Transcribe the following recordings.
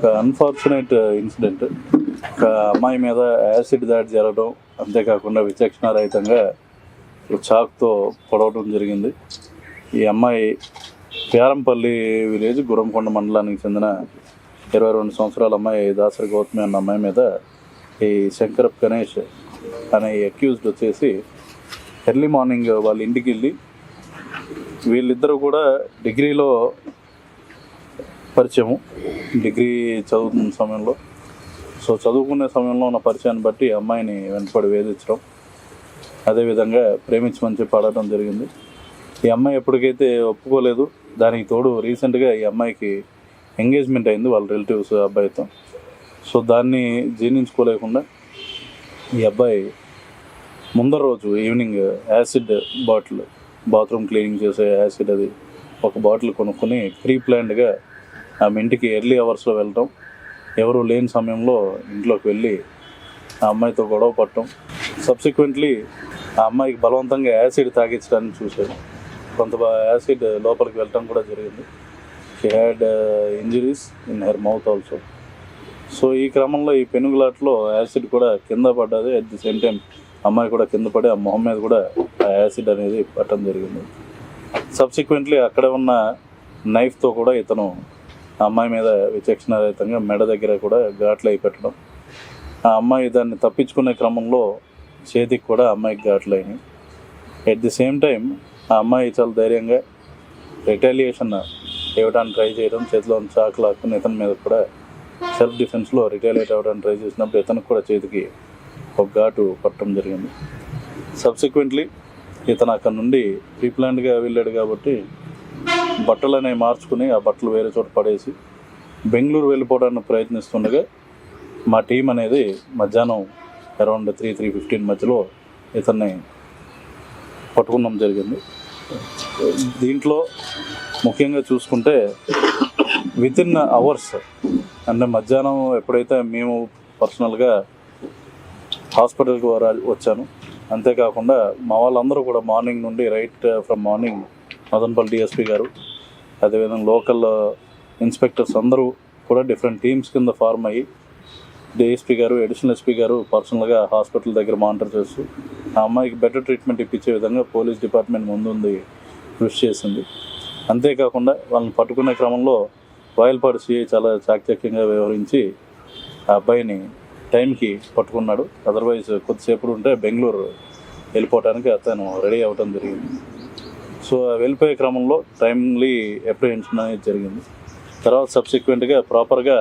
ఒక unfortunate incident ఒక అమ్మాయి మీద యాసిడ్ దాడి జరగడం అంతేకాకుండా విచక్షణారహితంగా చాక్తో పొడవడం జరిగింది. ఈ అమ్మాయి పేరంపల్లి విలేజ్ గురంకొండ మండలానికి చెందిన ఇరవై రెండు సంవత్సరాల అమ్మాయి దాసరి గౌతమి అన్న అమ్మాయి మీద ఈ శంకరప్ గణేష్ అనే అక్యూజ్డ్ వచ్చేసి ఎర్లీ మార్నింగ్ వాళ్ళ ఇంటికి వెళ్ళి వీళ్ళిద్దరూ కూడా డిగ్రీలో పరిచయము. డిగ్రీ చదువుతున్న సమయంలో. సో చదువుకునే సమయంలో ఉన్న పరిచయాన్ని బట్టి అమ్మాయిని వెంటపడి వేధించడం అదేవిధంగా ప్రేమించమని చెప్పి అడగడం జరిగింది. ఈ అమ్మాయి ఎప్పటికైతే ఒప్పుకోలేదు దానికి తోడు రీసెంట్గా ఈ అమ్మాయికి ఎంగేజ్మెంట్ అయింది వాళ్ళ రిలేటివ్స్ అబ్బాయితో. సో దాన్ని జీర్ణించుకోలేకుండా ఈ అబ్బాయి ముందర రోజు evening acid bottle bathroom cleaning చేసే యాసిడ్ అది ఒక బాటిల్ కొనుక్కొని ప్రీ ప్లాన్డ్గా ఆమె ఇంటికి ఎర్లీ అవర్స్లో వెళ్ళటం ఎవరు లేని సమయంలో ఇంట్లోకి వెళ్ళి ఆ అమ్మాయితో గొడవ పడటం. సబ్సిక్వెంట్లీ ఆ అమ్మాయికి బలవంతంగా యాసిడ్ తాగించడానికి చూశారు కొంత యాసిడ్ లోపలికి వెళ్ళటం కూడా జరిగింది. She had injuries in her mouth also so ఈ క్రమంలో ఈ పెనుగులాట్లో యాసిడ్ కూడా కింద పడ్డది. అట్ ది సేమ్ టైం అమ్మాయి కూడా కింద పడి ఆ మొహం మీద కూడా ఆ యాసిడ్ అనేది పట్టడం జరిగింది. సబ్సిక్వెంట్లీ అక్కడ ఉన్న నైఫ్తో కూడా ఇతను ఆ అమ్మాయి మీద విచక్షణారహితంగా మెడ దగ్గర కూడా ఘాట్లు అయి పెట్టడం. ఆ అమ్మాయి దాన్ని తప్పించుకునే క్రమంలో చేతికి కూడా అమ్మాయికి ఘాట్లు అయినాయి. ఎట్ ది సేమ్ టైం ఆ అమ్మాయి చాలా ధైర్యంగా రిటాలియేషన్ ఇవ్వడానికి ట్రై చేయడం చేతిలో ఉన్న చాకు లాక్కుని ఇతని మీద కూడా సెల్ఫ్ డిఫెన్స్లో రిటాలియేట్ అవ్వడానికి ట్రై చేసినప్పుడు ఇతనికి కూడా చేతికి ఒక ఘాటు పట్టడం జరిగింది. సబ్సిక్వెంట్లీ ఇతను అక్కడ నుండి ప్రీప్లాన్డ్గా వెళ్ళాడు కాబట్టి బట్టలు అనేవి మార్చుకుని ఆ బట్టలు వేరే చోట పడేసి బెంగళూరు వెళ్ళిపోవడానికి ప్రయత్నిస్తుండగా మా టీం అనేది మధ్యాహ్నం అరౌండ్ త్రీ త్రీ ఫిఫ్టీన్ మధ్యలో ఇతన్ని పట్టుకున్నాం జరిగింది. దీంట్లో ముఖ్యంగా చూసుకుంటే విత్ ఇన్ అవర్స్ అంటే మధ్యాహ్నం ఎప్పుడైతే మేము పర్సనల్గా హాస్పిటల్కి వచ్చాను అంతేకాకుండా మా వాళ్ళందరూ కూడా మార్నింగ్ నుండి right from morning Madanapalle DSP garu అదేవిధంగా లోకల్ ఇన్స్పెక్టర్స్ అందరూ కూడా డిఫరెంట్ టీమ్స్ కింద ఫార్మ్ అయ్యి DSP garu additional SP garu పర్సనల్గా హాస్పిటల్ దగ్గర మానిటర్ చేస్తూ ఆ అమ్మాయికి బెటర్ ట్రీట్మెంట్ ఇప్పించే విధంగా పోలీస్ డిపార్ట్మెంట్ ముందుంది కృషి చేసింది. అంతేకాకుండా వాళ్ళని పట్టుకునే క్రమంలో రాయలపాడు సిఐ చాలా చాకచక్యంగా వ్యవహరించి ఆ అబ్బాయిని టైంకి పట్టుకున్నాడు. అదర్వైజ్ కొద్దిసేపు ఉంటే బెంగళూరు వెళ్ళిపోవడానికి అతను రెడీ అవ్వటం జరిగింది. సో వెళ్ళిపోయే క్రమంలో టైమ్లీ అప్రిహెన్షన్ అనేది జరిగింది. తర్వాత సబ్సిక్వెంట్గా ప్రాపర్గా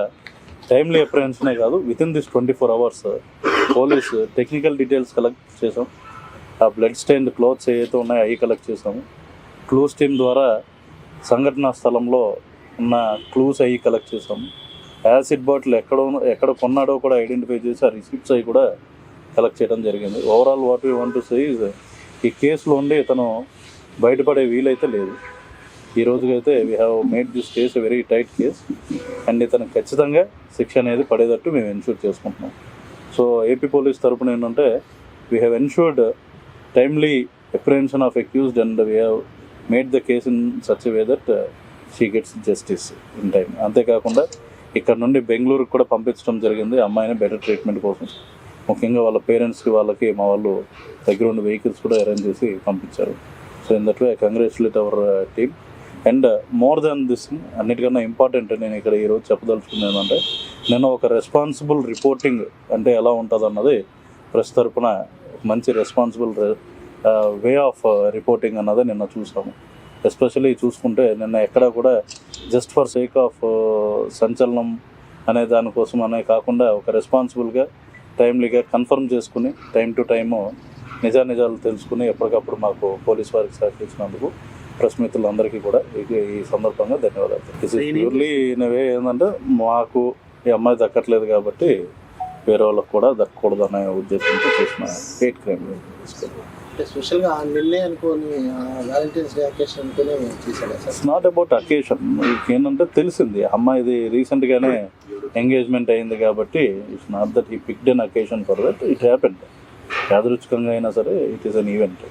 టైమ్లీ అప్రిహెన్షనే కాదు within this twenty four hours police technical details collect చేసాం ఆ బ్లడ్ స్టెయిన్ క్లోత్స్ ఏవైతే ఉన్నాయో అవి కలెక్ట్ చేసాము క్లూస్ టీమ్ ద్వారా సంఘటనా స్థలంలో ఉన్న క్లూస్ అవి కలెక్ట్ చేసాము యాసిడ్ బాటిల్ ఎక్కడ ఎక్కడ కొన్నాడో కూడా ఐడెంటిఫై చేసి ఆ రిసిప్ట్స్ అవి కూడా కలెక్ట్ చేయడం జరిగింది. Overall what you want to say ఈ కేసులో ఉండి ఇతను బయటపడే వీలైతే లేదు. ఈ రోజుకైతే we have made this case very tight case and ఇతను ఖచ్చితంగా శిక్ష అనేది పడేటట్టు మేము ఎన్షూర్ చేసుకుంటున్నాం. సో ఏపీ పోలీస్ తరపున ఏంటంటే we have ensured timely apprehension of accused and we have made the case in such way that she gets justice in time అంతేకాకుండా ఇక్కడ నుండి బెంగళూరుకు కూడా పంపించడం జరిగింది. అమ్మాయిని బెటర్ ట్రీట్మెంట్ కోసం. ముఖ్యంగా వాళ్ళ పేరెంట్స్కి వాళ్ళకి మా వాళ్ళు దగ్గర ఉన్న వెహికల్స్ కూడా అరేంజ్ చేసి పంపించారు. So in that way congratulate our team and more than this అన్నిటికన్నా ఇంపార్టెంట్ నేను ఇక్కడ ఈరోజు చెప్పదలుచుకుంది ఏంటంటే నేను ఒక రెస్పాన్సిబుల్ రిపోర్టింగ్ అంటే ఎలా ఉంటుంది అన్నది ప్రెస్ తరపున మంచి రెస్పాన్సిబుల్ వే ఆఫ్ రిపోర్టింగ్ అన్నది నిన్న చూసాము. ఎస్పెషల్లీ చూసుకుంటే నిన్న ఎక్కడ కూడా జస్ట్ ఫర్ సేక్ ఆఫ్ సంచలనం అనే దానికోసం అనే కాకుండా ఒక రెస్పాన్సిబుల్గా టైమ్లీగా కన్ఫర్మ్ చేసుకుని టైం టు టైము నిజానిజాలు తెలుసుకుని ఎప్పటికప్పుడు మాకు పోలీస్ వారికి సహకరించినందుకు ప్రెస్ మిత్రులందరికీ కూడా ఈ- సందర్భంగా ధన్యవాదాలు. ప్యూర్లీ ఇనవే ఏంటంటే మాకు ఈ అమ్మాయి దక్కట్లేదు కాబట్టి వేరే వాళ్ళకి కూడా దక్కకూడదు అనే ఉద్దేశంతో చేసిన హేట్ క్రైమ్ స్పెషల్గా అనుకోని వ్యాలంటైన్స్ డే అకేషన్ అనుకునే చేశాడు sir? It's not about occasion ఏంటంటే తెలిసింది అమ్మాయిది రీసెంట్గానే ఎంగేజ్మెంట్ అయింది కాబట్టి it's not that he picked an occasion for that it happened యాదృచ్ఛికంగా అయినా సరే ఇట్ ఈస్ అన్ ఈవెంట్